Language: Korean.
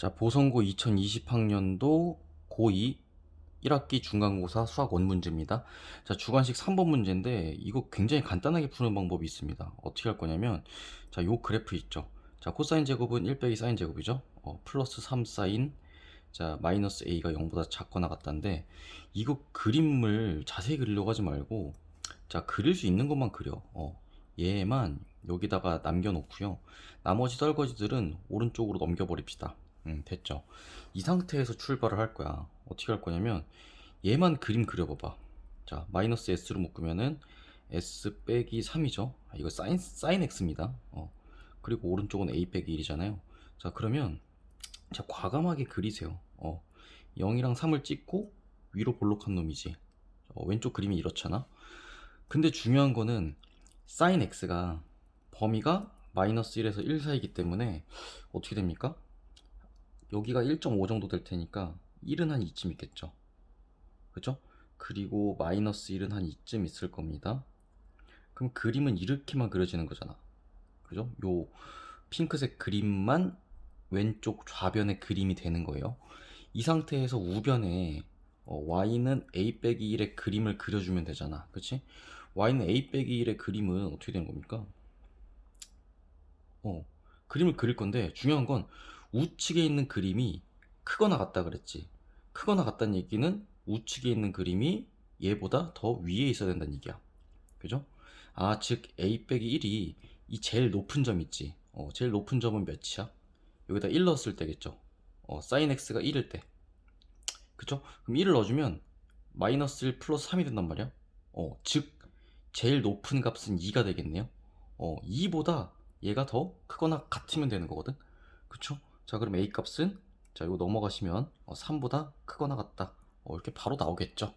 자, 보성고 2020학년도 고2 1학기 중간고사 수학 원문제입니다. 자, 주관식 3번 문제인데 이거 굉장히 간단하게 푸는 방법이 있습니다. 어떻게 할 거냐면 자, 요 그래프 있죠. 자, 코사인 제곱은 1 빼기 사인 제곱이죠. 어, 플러스 3 사인 자, 마이너스 a가 0보다 작거나 같다인데 이거 그림을 자세히 그리려고 하지 말고 자, 그릴 수 있는 것만 그려. 어, 얘만 여기다가 남겨 놓고요. 나머지 설거지들은 오른쪽으로 넘겨 버립시다. 음, 됐죠. 이 상태에서 출발을 할 거야. 어떻게 할 거냐면 얘만 그림 그려봐봐. 자, 마이너스 s로 묶으면은 s 빼기 3이죠. 아, 이거 사인 사인 x입니다. 어. 그리고 오른쪽은 a 빼기 1이잖아요. 자, 그러면 자, 과감하게 그리세요. 어. 0이랑 3을 찍고 위로 볼록한 놈이지. 어, 왼쪽 그림이 이렇잖아. 근데 중요한 거는 사인 x가 범위가 마이너스 1에서 1 사이기 때문에 어떻게 됩니까? 여기가 1.5 정도 될 테니까 1은 한 이쯤 있겠죠. 그죠? 그리고 마이너스 1은 한 이쯤 있을 겁니다. 그럼 그림은 이렇게만 그려지는 거잖아. 그죠? 요 핑크색 그림만 왼쪽 좌변의 그림이 되는 거예요. 이 상태에서 우변에 어, y는 a 빼기 1의 그림을 그려주면 되잖아. 그치? y는 a 빼기 1의 그림은 어떻게 되는 겁니까? 어, 그림을 그릴 건데 중요한 건 우측에 있는 그림이 크거나 같다 그랬지. 크거나 같다는 얘기는 우측에 있는 그림이 얘보다 더 위에 있어야 된다는 얘기야. 그죠? 아, 즉 a 빼기 1이 이 제일 높은 점 있지. 어, 제일 높은 점은 몇이야? 여기다 1 넣었을 때겠죠. 어, sin x가 1일 때. 그죠? 그럼 1을 넣어주면 마이너스 1 플러스 3이 된단 말이야. 어, 즉 제일 높은 값은 2가 되겠네요. 어, 2보다 얘가 더 크거나 같으면 되는 거거든. 그쵸? 자, 그럼 a 값은 자, 이거 넘어가시면 어, 3보다 크거나 같다. 어, 이렇게 바로 나오겠죠.